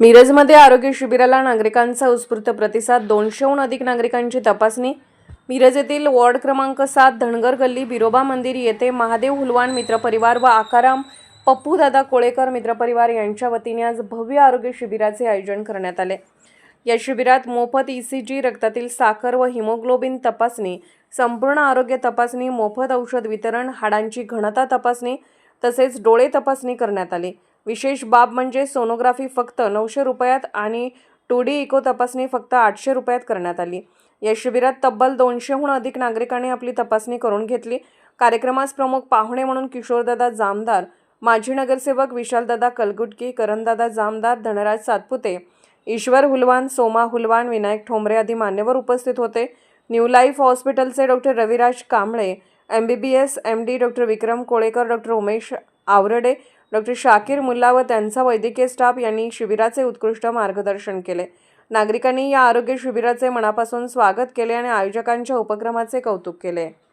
मिरजमध्ये आरोग्य शिबिराला नागरिकांचा उत्स्फूर्त प्रतिसाद दोनशेहून अधिक नागरिकांची तपासणी. मिरज येथील वॉर्ड क्रमांक सात धनगर गल्ली बिरोबा मंदिर येथे महादेव हुलवान मित्रपरिवार व आकाराम पप्पूदादा कोळेकर मित्रपरिवार यांच्या वतीने आज भव्य आरोग्य शिबिराचे आयोजन करण्यात आले. या शिबिरात मोफत ई सी जी रक्तातील साखर व हिमोग्लोबिन तपासणी संपूर्ण आरोग्य तपासणी मोफत औषध वितरण हाडांची घनता तपासणी तसेच डोळे तपासणी करण्यात आली. विशेष बाब म्हणजे सोनोग्राफी फक्त नऊशे रुपयात आणि टू डी इको तपासणी फक्त आठशे रुपयात करण्यात आली. या शिबिरात तब्बल दोनशेहून अधिक नागरिकांनी आपली तपासणी करून घेतली. कार्यक्रमास प्रमुख पाहुणे म्हणून किशोरदादा जामदार माजी नगरसेवक विशालदादा कलगुटकी करणदादा जामदार धनराज सातपुते ईश्वर हुलवान सोमा हुलवान विनायक ठोंबरे आदी मान्यवर उपस्थित होते. न्यू लाईफ हॉस्पिटलचे doctor Raviraj Kamble M B B S M D doctor Vikram Kolekar doctor Umesh Awarde doctor Shakir Mulla व त्यांचा वैद्यकीय स्टाफ यांनी शिबिराचे उत्कृष्ट मार्गदर्शन केले. नागरिकांनी या आरोग्य शिबिराचे मनापासून स्वागत केले आणि आयोजकांच्या उपक्रमाचे कौतुक केले.